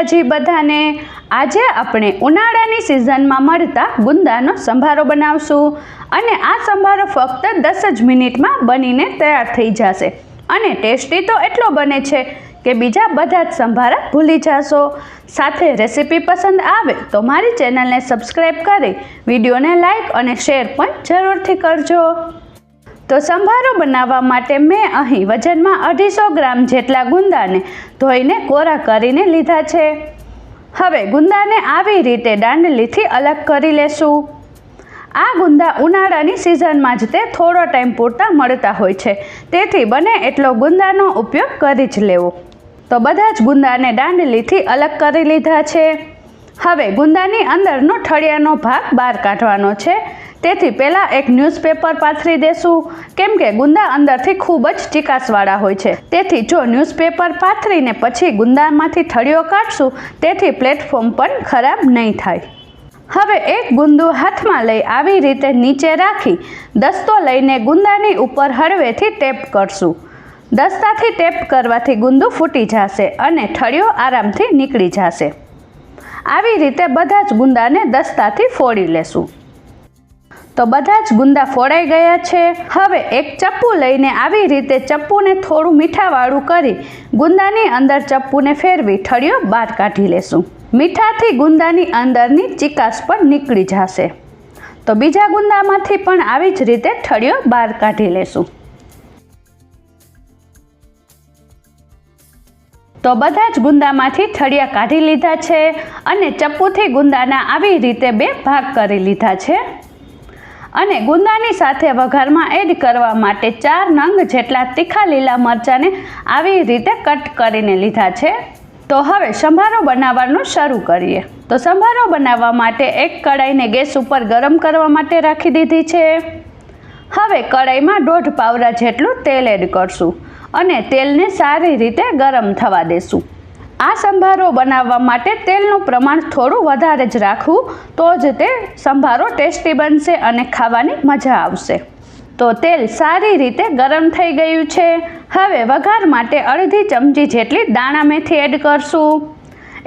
માતાજી બધાને આજે આપણે ઉનાળાની સિઝનમાં મળતા ગુંદાનો સંભારો બનાવશું. અને આ સંભારો ફક્ત દસ જ મિનિટમાં બનીને તૈયાર થઈ જશે. અને ટેસ્ટી તો એટલો બને છે કે બીજા બધા જ સંભારા ભૂલી જશો. સાથે રેસીપી પસંદ આવે તો મારી ચેનલને સબસ્ક્રાઈબ કરી વિડીયોને લાઇક અને શેર પણ જરૂરથી કરજો. તો સંભારો બનાવવા માટે મેં અહીં વજનમાં અઢીસો ગ્રામ જેટલા ગુંદાને ધોઈને કોરા કરીને લીધા છે. હવે ગુંદાને આવી રીતે દાંડલીથી અલગ કરી લેશું. આ ગુંદા ઉનાળાની સિઝનમાં જ તે થોડો ટાઈમ પૂરતા મળતા હોય છે. તેથી બને એટલો ગુંદાનો ઉપયોગ કરી જ લેવો. તો બધા જ ગુંદાને દાંડલીથી અલગ કરી લીધા છે. હવે ગુંદાની અંદરનો ઠળિયાનો ભાગ બહાર કાઢવાનો છે. તેથી પહેલાં એક ન્યૂઝપેપર પાથરી દેશું. કેમ કે ગુંદા અંદરથી ખૂબ જ ચીકાસવાળા હોય છે. તેથી જો ન્યૂઝપેપર પાથરીને પછી ગુંદામાંથી થળીઓ કાઢશું, તેથી પ્લેટફોર્મ પણ ખરાબ નહીં થાય. હવે એક ગુંદુ હાથમાં લઈ આવી રીતે નીચે રાખી, દસ્તો લઈને ગુંદાની ઉપર હળવેથી ટેપ કરશું. દસ્તાથી ટેપ કરવાથી ગુંદુ ફૂટી જશે અને ઠળિયો આરામથી નીકળી જશે. આવી રીતે બધા જ ગુંદાને દસ્તાથી ફોડી લેશું. તો બધા જ ગુંદા ફોડાઈ ગયા છે. હવે એક ચપ્પુ લઈને આવી રીતે ચપ્પુને થોડું મીઠાવાળું કરી ગુંદાની અંદર ચપ્પુને ફેરવી ઠળિયો બહાર કાઢી લેશું. મીઠાથી ગુંદાની અંદરની ચિકાસ પણ નીકળી જશે. તો બીજા ગુંદામાંથી પણ આવી જ રીતે ઠળિયો બહાર કાઢી લેશું. તો બધા જ ગુંદામાંથી ઠળિયા કાઢી લીધા છે અને ચપ્પુથી ગુંદાના આવી રીતે બે ભાગ કરી લીધા છે. અને ગુંદાની સાથે વઘારમાં એડ કરવા માટે ચાર નંગ જેટલા તીખા લીલા મરચાંને આવી રીતે કટ કરીને લીધા છે. તો હવે સંભારો બનાવવાનું શરૂ કરીએ. તો સંભારો બનાવવા માટે એક કડાઈને ગેસ ઉપર ગરમ કરવા માટે રાખી દીધી છે. હવે કડાઈમાં દોઢ પાવરા જેટલું તેલ એડ કરશું અને તેલને સારી રીતે ગરમ થવા દેશું. આ સંભારો બનાવવા માટે તેલનું પ્રમાણ થોડું વધારે જ રાખવું, તો જ તે સંભારો ટેસ્ટી બનશે અને ખાવાની મજા આવશે. તો તેલ સારી રીતે ગરમ થઈ ગયું છે. હવે વઘાર માટે અડધી ચમચી જેટલી દાણા મેથી એડ કરશું.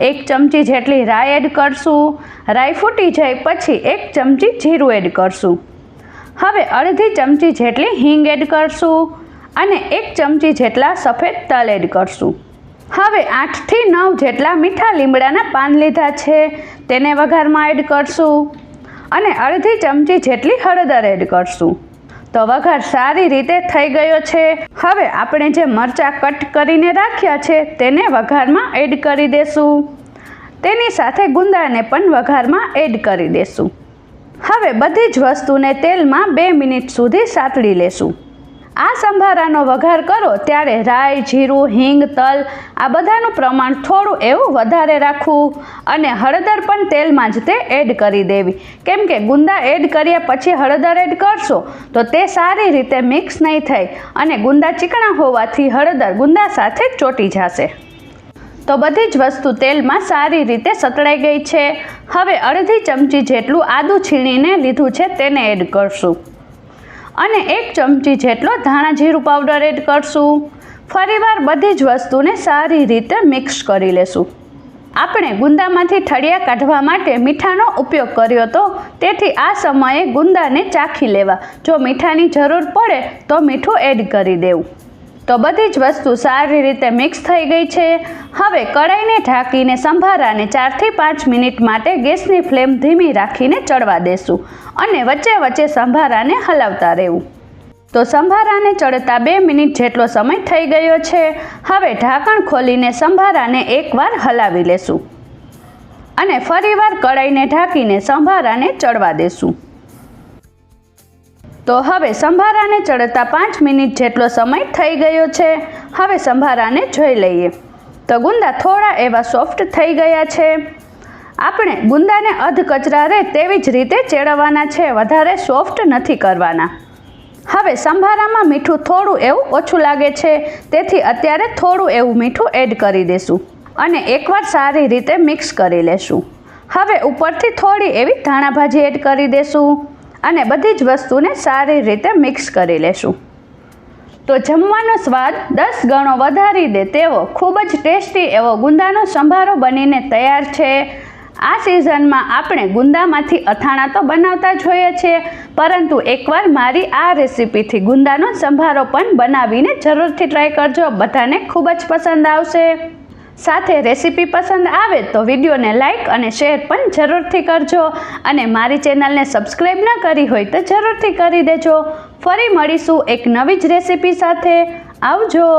એક ચમચી જેટલી રાઈ એડ કરશું. રાઈ ફૂટી જાય પછી એક ચમચી જીરું એડ કરશું. હવે અડધી ચમચી જેટલી હિંગ એડ કરશું અને એક ચમચી જેટલા સફેદ તલ એડ કરશું. હવે આઠથી નવ જેટલા મીઠા લીમડાના પાન લીધા છે, તેને વઘારમાં એડ કરશું. અને અડધી ચમચી જેટલી હળદર એડ કરશું. તો વઘાર સારી રીતે થઈ ગયો છે. હવે આપણે જે મરચાં કટ કરીને રાખ્યા છે, તેને વઘારમાં એડ કરી દેશું. તેની સાથે ગુંદાને પણ વઘારમાં એડ કરી દેશું. હવે બધી જ વસ્તુને તેલમાં બે મિનિટ સુધી સાતળી લેશું. આ સંભારાનો વઘાર કરો ત્યારે રાઈ, જીરું, હિંગ, તલ આ બધાનું પ્રમાણ થોડું એવું વધારે રાખવું અને હળદર પણ તેલમાં જ તે એડ કરી દેવી. કેમ કે ગુંદા એડ કર્યા પછી હળદર એડ કરશો તો તે સારી રીતે મિક્સ નહીં થાય અને ગુંદા ચીકણા હોવાથી હળદર ગુંદા સાથે ચોટી જશે. તો બધી જ વસ્તુ તેલમાં સારી રીતે સતળાઈ ગઈ છે. હવે અડધી ચમચી જેટલું આદું છીણીને લીધું છે તેને એડ કરશું. અને એક ચમચી જેટલો ધાણા જીરું પાવડર એડ કરશું. ફરીવાર બધી જ વસ્તુને સારી રીતે મિક્સ કરી લેશું. આપણે ગુંદામાંથી ઠળિયા કાઢવા માટે મીઠાનો ઉપયોગ કર્યો હતો તેથી આ સમયે ગુંદાને ચાખી લેવા. જો મીઠાની જરૂર પડે તો મીઠું એડ કરી દેવું. તો બધી જ વસ્તુ સારી રીતે મિક્સ થઈ ગઈ છે. હવે કડાઈને ઢાંકીને સંભારાને ચારથી પાંચ મિનિટ માટે ગેસની ફ્લેમ ધીમી રાખીને ચડવા દેશું અને વચ્ચે વચ્ચે સંભારાને હલાવતા રહેવું. તો સંભારાને ચડતા બે મિનિટ જેટલો સમય થઈ ગયો છે. હવે ઢાંકણ ખોલીને સંભારાને એકવાર હલાવી લેશું. અને ફરીવાર કડાઈને ઢાંકીને સંભારાને ચડવા દેશું. તો હવે સંભારાને ચડતા પાંચ મિનિટ જેટલો સમય થઈ ગયો છે. હવે સંભારાને જોઈ લઈએ. તો ગુંદા થોડા એવા સોફ્ટ થઈ ગયા છે. આપણે ગુંદાને અધ કચરા રહે તેવી જ રીતે ચેડવવાના છે, વધારે સોફ્ટ નથી કરવાના. હવે સંભારામાં મીઠું થોડું એવું ઓછું લાગે છે, તેથી અત્યારે થોડું એવું મીઠું એડ કરી દેશું અને એકવાર સારી રીતે મિક્સ કરી લેશું. હવે ઉપરથી થોડી એવી ધાણા ભાજી એડ કરી દેશું. અને બધી જ વસ્તુને સારી રીતે મિક્સ કરી લેશું. તો જમવાનો સ્વાદ દસ ગણો વધારી દે તેવો ખૂબ જ ટેસ્ટી એવો ગુંદાનો સંભારો બનીને તૈયાર છે. આ સિઝનમાં આપણે ગુંદામાંથી અથાણા તો બનાવતા જ હોઈએ છીએ, પરંતુ એકવાર મારી આ રેસીપીથી ગુંદાનો સંભારો પણ બનાવીને જરૂરથી ટ્રાય કરજો. બધાને ખૂબ જ પસંદ આવશે. સાથે રેસીપી પસંદ આવે તો વિડીયોને લાઇક અને શેર પણ જરૂરથી કરજો. અને મારી ચેનલને સબસ્ક્રાઈબ ન કરી હોય તો જરૂરથી કરી દેજો. ફરી મળીશું એક નવી જ રેસીપી સાથે. આવજો.